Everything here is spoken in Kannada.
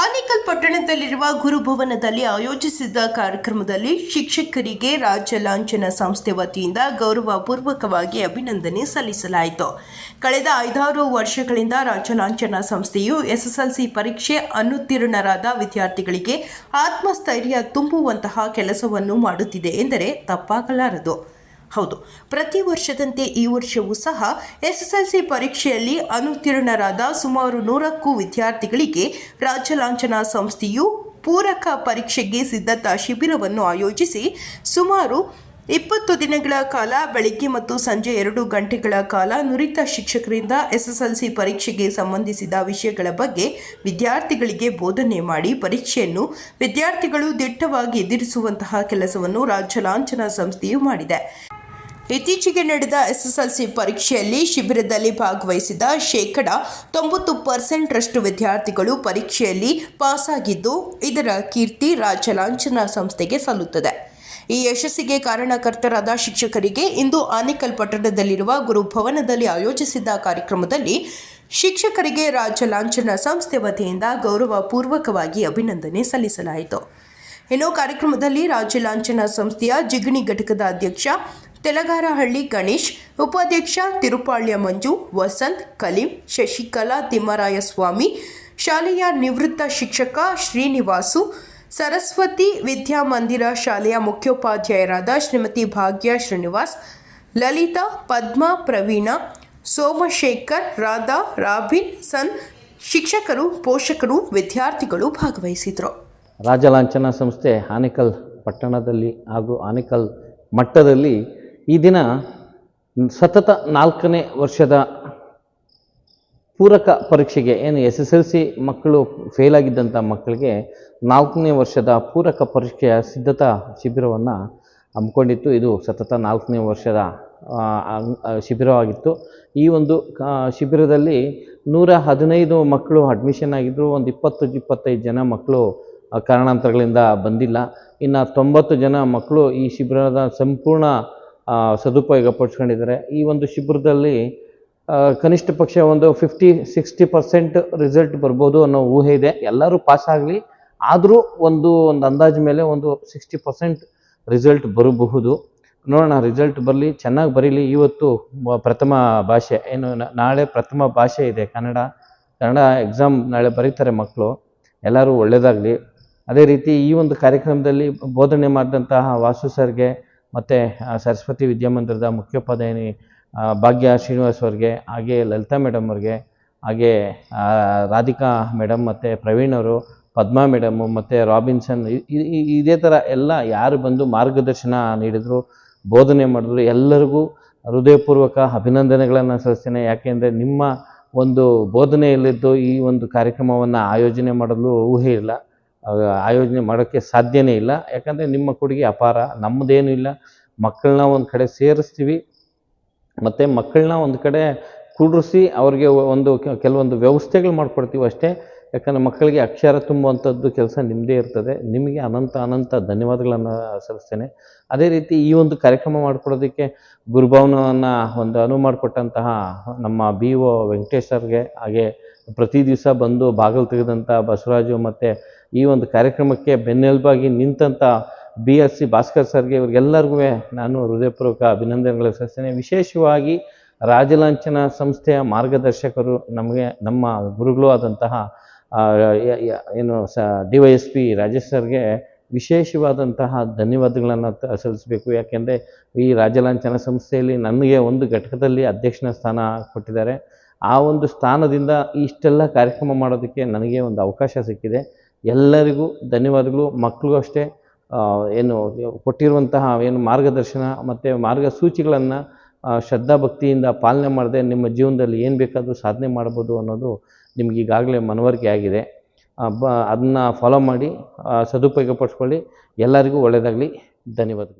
ಆನೇಕಲ್ ಪಟ್ಟಣದಲ್ಲಿರುವ ಗುರುಭವನದಲ್ಲಿ ಆಯೋಜಿಸಿದ್ದ ಕಾರ್ಯಕ್ರಮದಲ್ಲಿ ಶಿಕ್ಷಕರಿಗೆ ರಾಜ್ಯ ಲಾಂಛನ ಸಂಸ್ಥೆ ವತಿಯಿಂದ ಗೌರವಪೂರ್ವಕವಾಗಿ ಅಭಿನಂದನೆ ಸಲ್ಲಿಸಲಾಯಿತು. ಕಳೆದ ಐದಾರು ವರ್ಷಗಳಿಂದ ರಾಜ್ಯ ಲಾಂಛನ ಸಂಸ್ಥೆಯು ಎಸ್ಎಸ್ಎಲ್ಸಿ ಪರೀಕ್ಷೆ ಅನುತ್ತೀರ್ಣರಾದ ವಿದ್ಯಾರ್ಥಿಗಳಿಗೆ ಆತ್ಮಸ್ಥೈರ್ಯ ತುಂಬುವಂತಹ ಕೆಲಸವನ್ನು ಮಾಡುತ್ತಿದೆ ಎಂದರೆ ತಪ್ಪಾಗಲಾರದು. ಹೌದು. ಪ್ರತಿ ವರ್ಷದಂತೆ ಈ ವರ್ಷವೂ ಸಹ ಎಸ್ಎಸ್ಎಲ್ಸಿ ಪರೀಕ್ಷೆಯಲ್ಲಿ ಅನುತ್ತೀರ್ಣರಾದ ಸುಮಾರು ನೂರಕ್ಕೂ ವಿದ್ಯಾರ್ಥಿಗಳಿಗೆ ರಾಜ್ಯ ಲಾಂಛನ ಸಂಸ್ಥೆಯು ಪೂರಕ ಪರೀಕ್ಷೆಗೆ ಸಿದ್ಧತಾ ಶಿಬಿರವನ್ನು ಆಯೋಜಿಸಿ ಸುಮಾರು ಇಪ್ಪತ್ತು ದಿನಗಳ ಕಾಲ ಬೆಳಿಗ್ಗೆ ಮತ್ತು ಸಂಜೆ ಎರಡು ಗಂಟೆಗಳ ಕಾಲ ನುರಿತ ಶಿಕ್ಷಕರಿಂದ ಎಸ್ಎಸ್ಎಲ್ಸಿ ಪರೀಕ್ಷೆಗೆ ಸಂಬಂಧಿಸಿದ ವಿಷಯಗಳ ಬಗ್ಗೆ ವಿದ್ಯಾರ್ಥಿಗಳಿಗೆ ಬೋಧನೆ ಮಾಡಿ ಪರೀಕ್ಷೆಯನ್ನು ವಿದ್ಯಾರ್ಥಿಗಳು ದಿಟ್ಟವಾಗಿ ಎದುರಿಸುವಂತಹ ಕೆಲಸವನ್ನು ರಾಜ್ಯ ಲಾಂಛನ ಸಂಸ್ಥೆಯು ಮಾಡಿದೆ. ಇತ್ತೀಚೆಗೆ ನಡೆದ ಎಸ್ಎಸ್ಎಲ್ಸಿ ಪರೀಕ್ಷೆಯಲ್ಲಿ ಶಿಬಿರದಲ್ಲಿ ಭಾಗವಹಿಸಿದ ಶೇಕಡ ತೊಂಬತ್ತು ಪರ್ಸೆಂಟ್ರಷ್ಟು ವಿದ್ಯಾರ್ಥಿಗಳು ಪರೀಕ್ಷೆಯಲ್ಲಿ ಪಾಸಾಗಿದ್ದು, ಇದರ ಕೀರ್ತಿ ರಾಜ್ಯ ಲಾಂಛನ ಸಂಸ್ಥೆಗೆ ಸಲ್ಲುತ್ತದೆ. ಈ ಯಶಸ್ಸಿಗೆ ಕಾರಣಕರ್ತರಾದ ಶಿಕ್ಷಕರಿಗೆ ಇಂದು ಆನೇಕಲ್ ಪಟ್ಟಣದಲ್ಲಿರುವ ಗುರುಭವನದಲ್ಲಿ ಆಯೋಜಿಸಿದ್ದ ಕಾರ್ಯಕ್ರಮದಲ್ಲಿ ಶಿಕ್ಷಕರಿಗೆ ರಾಜ್ಯ ಲಾಂಛನ ಸಂಸ್ಥೆ ವತಿಯಿಂದ ಗೌರವಪೂರ್ವಕವಾಗಿ ಅಭಿನಂದನೆ ಸಲ್ಲಿಸಲಾಯಿತು. ಇನ್ನು ಕಾರ್ಯಕ್ರಮದಲ್ಲಿ ರಾಜ್ಯ ಲಾಂಛನ ಸಂಸ್ಥೆಯ ಜಿಗಣಿ ಘಟಕದ ಅಧ್ಯಕ್ಷ ತೆಲಗಾರಹಳ್ಳಿ ಗಣೇಶ್, ಉಪಾಧ್ಯಕ್ಷ ತಿರುಪಾಳ್ಯ ಮಂಜು, ವಸಂತ್, ಕಲೀಂ, ಶಶಿಕಲಾ ತಿಮ್ಮರಾಯಸ್ವಾಮಿ, ಶಾಲೆಯ ನಿವೃತ್ತ ಶಿಕ್ಷಕ ಶ್ರೀನಿವಾಸು, ಸರಸ್ವತಿ ವಿದ್ಯಾಮಂದಿರ ಶಾಲೆಯ ಮುಖ್ಯೋಪಾಧ್ಯಾಯರಾದ ಶ್ರೀಮತಿ ಭಾಗ್ಯ ಶ್ರೀನಿವಾಸ್, ಲಲಿತಾ, ಪದ್ಮ, ಪ್ರವೀಣ, ಸೋಮಶೇಖರ್, ರಾಧಾ ರಾಬಿನ್ ಸನ್ ಶಿಕ್ಷಕರು, ಪೋಷಕರು, ವಿದ್ಯಾರ್ಥಿಗಳು ಭಾಗವಹಿಸಿದರು. ರಾಜಲಾಂಛನ ಸಂಸ್ಥೆ ಆನೇಕಲ್ ಪಟ್ಟಣದಲ್ಲಿ ಹಾಗೂ ಆನೇಕಲ್ ಮಟ್ಟದಲ್ಲಿ ಈ ದಿನ ಸತತ ನಾಲ್ಕನೇ ವರ್ಷದ ಪೂರಕ ಪರೀಕ್ಷೆಗೆ, ಏನು ಎಸ್ ಎಸ್ ಎಲ್ ಸಿ ಮಕ್ಕಳು ಫೇಲ್ ಆಗಿದ್ದಂಥ ಮಕ್ಕಳಿಗೆ ನಾಲ್ಕನೇ ವರ್ಷದ ಪೂರಕ ಪರೀಕ್ಷೆಯ ಸಿದ್ಧತಾ ಶಿಬಿರವನ್ನು ಹಮ್ಮಿಕೊಂಡಿತ್ತು. ಇದು ಸತತ ನಾಲ್ಕನೇ ವರ್ಷದ ಶಿಬಿರವಾಗಿತ್ತು. ಈ ಒಂದು ಶಿಬಿರದಲ್ಲಿ ನೂರ ಹದಿನೈದು ಮಕ್ಕಳು ಅಡ್ಮಿಷನ್ ಆಗಿದ್ದರು ಒಂದು ಇಪ್ಪತ್ತು ಇಪ್ಪತ್ತೈದು ಜನ ಮಕ್ಕಳು ಕಾರಣಾಂತರಗಳಿಂದ ಬಂದಿಲ್ಲ. ಇನ್ನು ತೊಂಬತ್ತು ಜನ ಮಕ್ಕಳು ಈ ಶಿಬಿರದ ಸಂಪೂರ್ಣ ಸದುಪಯೋಗ ಪಡಿಸ್ಕೊಂಡಿದ್ದಾರೆ. ಈ ಒಂದು ಶಿಬಿರದಲ್ಲಿ ಕನಿಷ್ಠ ಪಕ್ಷ ಒಂದು ಫಿಫ್ಟಿ ಸಿಕ್ಸ್ಟಿ ಪರ್ಸೆಂಟ್ ರಿಸಲ್ಟ್ ಬರ್ಬೋದು ಅನ್ನೋ ಊಹೆ ಇದೆ. ಎಲ್ಲರೂ ಪಾಸ್ ಆಗಲಿ, ಆದರೂ ಒಂದು ಒಂದು ಅಂದಾಜು ಮೇಲೆ ಒಂದು ಸಿಕ್ಸ್ಟಿ ಪರ್ಸೆಂಟ್ ರಿಸಲ್ಟ್ ಬರಬಹುದು. ನೋಡೋಣ ರಿಸಲ್ಟ್ ಬರಲಿ, ಚೆನ್ನಾಗಿ ಬರೀಲಿ. ಇವತ್ತು ಪ್ರಥಮ ಭಾಷೆ, ಏನು ನಾಳೆ ಪ್ರಥಮ ಭಾಷೆ ಇದೆ ಕನ್ನಡ. ಕನ್ನಡ ಎಕ್ಸಾಮ್ ನಾಳೆ ಬರೀತಾರೆ ಮಕ್ಕಳು ಎಲ್ಲರೂ ಒಳ್ಳೆಯದಾಗಲಿ ಅದೇ ರೀತಿ ಈ ಒಂದು ಕಾರ್ಯಕ್ರಮದಲ್ಲಿ ಬೋಧನೆ ಮಾಡಿದಂತಹ ವಾಸು ಸರ್ಗೆ ಮತ್ತು ಸರಸ್ವತಿ ವಿದ್ಯಾಮಂದಿರದ ಮುಖ್ಯೋಪಾಧ್ಯಾಯಿನಿ ಭಾಗ್ಯ ಶ್ರೀನಿವಾಸ್ ಅವ್ರಿಗೆ, ಹಾಗೆ ಲಲಿತಾ ಮೇಡಮ್ ಅವ್ರಿಗೆ, ಹಾಗೆ ರಾಧಿಕಾ ಮೇಡಮ್ ಮತ್ತು ಪ್ರವೀಣ್ ಅವರು, ಪದ್ಮಾ ಮೇಡಮು ಮತ್ತು ರಾಬಿನ್ಸನ್ ಇದೇ ಥರ ಎಲ್ಲ ಯಾರು ಬಂದು ಮಾರ್ಗದರ್ಶನ ನೀಡಿದರು, ಬೋಧನೆ ಮಾಡಿದ್ರು, ಎಲ್ಲರಿಗೂ ಹೃದಯಪೂರ್ವಕ ಅಭಿನಂದನೆಗಳನ್ನು ಸಲ್ಲಿಸ್ತೇನೆ. ಯಾಕೆಂದರೆ ನಿಮ್ಮ ಒಂದು ಬೋಧನೆಯಲ್ಲಿದ್ದು ಈ ಒಂದು ಕಾರ್ಯಕ್ರಮವನ್ನು ಆಯೋಜನೆ ಮಾಡಲು ಊಹೆ ಇಲ್ಲ. ಆಯೋಜನೆ ಮಾಡೋಕ್ಕೆ ಸಾಧ್ಯನೇ ಇಲ್ಲ. ಯಾಕಂದರೆ ನಿಮ್ಮ ಕೊಡುಗೆ ಅಪಾರ, ನಮ್ಮದೇನು ಇಲ್ಲ. ಮಕ್ಕಳನ್ನ ಒಂದು ಕಡೆ ಸೇರಿಸ್ತೀವಿ. ಮತ್ತು ಮಕ್ಕಳನ್ನ ಒಂದು ಕಡೆ ಕೂಡಿಸಿ ಅವ್ರಿಗೆ ಒಂದು ಕೆಲವೊಂದು ವ್ಯವಸ್ಥೆಗಳು ಮಾಡಿಕೊಡ್ತೀವಿ ಅಷ್ಟೇ. ಯಾಕಂದರೆ ಮಕ್ಕಳಿಗೆ ಅಕ್ಷರ ತುಂಬುವಂಥದ್ದು ಕೆಲಸ ನಿಮ್ಮದೇ ಇರ್ತದೆ. ನಿಮಗೆ ಅನಂತ ಅನಂತ ಧನ್ಯವಾದಗಳನ್ನು ಸಲ್ಲಿಸ್ತೇನೆ. ಅದೇ ರೀತಿ ಈ ಒಂದು ಕಾರ್ಯಕ್ರಮ ಮಾಡಿಕೊಡೋದಕ್ಕೆ ಗುರುಭವನವನ್ನು ಒಂದು ಅನುವು ಮಾಡಿಕೊಟ್ಟಂತಹ ನಮ್ಮ ಬಿ ಒ ವೆಂಕಟೇಶ್ ಸರ್ಗೆ, ಹಾಗೆ ಪ್ರತಿ ದಿವಸ ಬಂದು ಬಾಗಿಲು ತೆಗೆದಂಥ ಬಸವರಾಜು ಮತ್ತು ಈ ಒಂದು ಕಾರ್ಯಕ್ರಮಕ್ಕೆ ಬೆನ್ನೆಲುಬಾಗಿ ನಿಂತಂಥ ಬಿ ಎಸ್ ಸಿ ಭಾಸ್ಕರ್ ಸರ್ಗೆ ಇವ್ರಿಗೆಲ್ಲರಿಗೂ ನಾನು ಹೃದಯಪೂರ್ವಕ ಅಭಿನಂದನೆಗಳು ಸಲ್ಲಿಸ್ತೇನೆ. ವಿಶೇಷವಾಗಿ ರಾಜಲಾಂಛನ ಸಂಸ್ಥೆಯ ಮಾರ್ಗದರ್ಶಕರು ನಮಗೆ ನಮ್ಮ ಗುರುಗಳು ಆದಂತಹ ಏನು ಸ, D Y S P Rajesh ಸರ್ಗೆ ವಿಶೇಷವಾದಂತಹ ಧನ್ಯವಾದಗಳನ್ನು ಸಲ್ಲಿಸಬೇಕು. ಯಾಕೆಂದರೆ ಈ ರಾಜಲಾಂಛನ ಸಂಸ್ಥೆಯಲ್ಲಿ ನನಗೆ ಒಂದು ಘಟಕದಲ್ಲಿ ಅಧ್ಯಕ್ಷನ ಸ್ಥಾನ ಕೊಟ್ಟಿದ್ದಾರೆ. ಆ ಒಂದು ಸ್ಥಾನದಿಂದ ಇಷ್ಟೆಲ್ಲ ಕಾರ್ಯಕ್ರಮ ಮಾಡೋದಕ್ಕೆ ನನಗೆ ಒಂದು ಅವಕಾಶ ಸಿಕ್ಕಿದೆ. ಎಲ್ಲರಿಗೂ ಧನ್ಯವಾದಗಳು. ಮಕ್ಕಳಿಗೂ ಅಷ್ಟೇ ಏನು, ಕೊಟ್ಟಿರುವಂತಹ ಏನು ಮಾರ್ಗದರ್ಶನ ಮತ್ತು ಮಾರ್ಗಸೂಚಿಗಳನ್ನು ಶ್ರದ್ಧಾಭಕ್ತಿಯಿಂದ ಪಾಲನೆ ಮಾಡದೆ ನಿಮ್ಮ ಜೀವನದಲ್ಲಿ ಏನು ಬೇಕಾದರೂ ಸಾಧನೆ ಮಾಡ್ಬೋದು ಅನ್ನೋದು ನಿಮ್ಗೆ ಈಗಾಗಲೇ ಮನವರಿಕೆ ಆಗಿದೆ. ಬ, ಅದನ್ನ ಫಾಲೋ ಮಾಡಿ ಸದುಪಯೋಗ ಪಡಿಸ್ಕೊಳ್ಳಿ ಎಲ್ಲರಿಗೂ ಒಳ್ಳೆಯದಾಗಲಿ ಧನ್ಯವಾದಗಳು.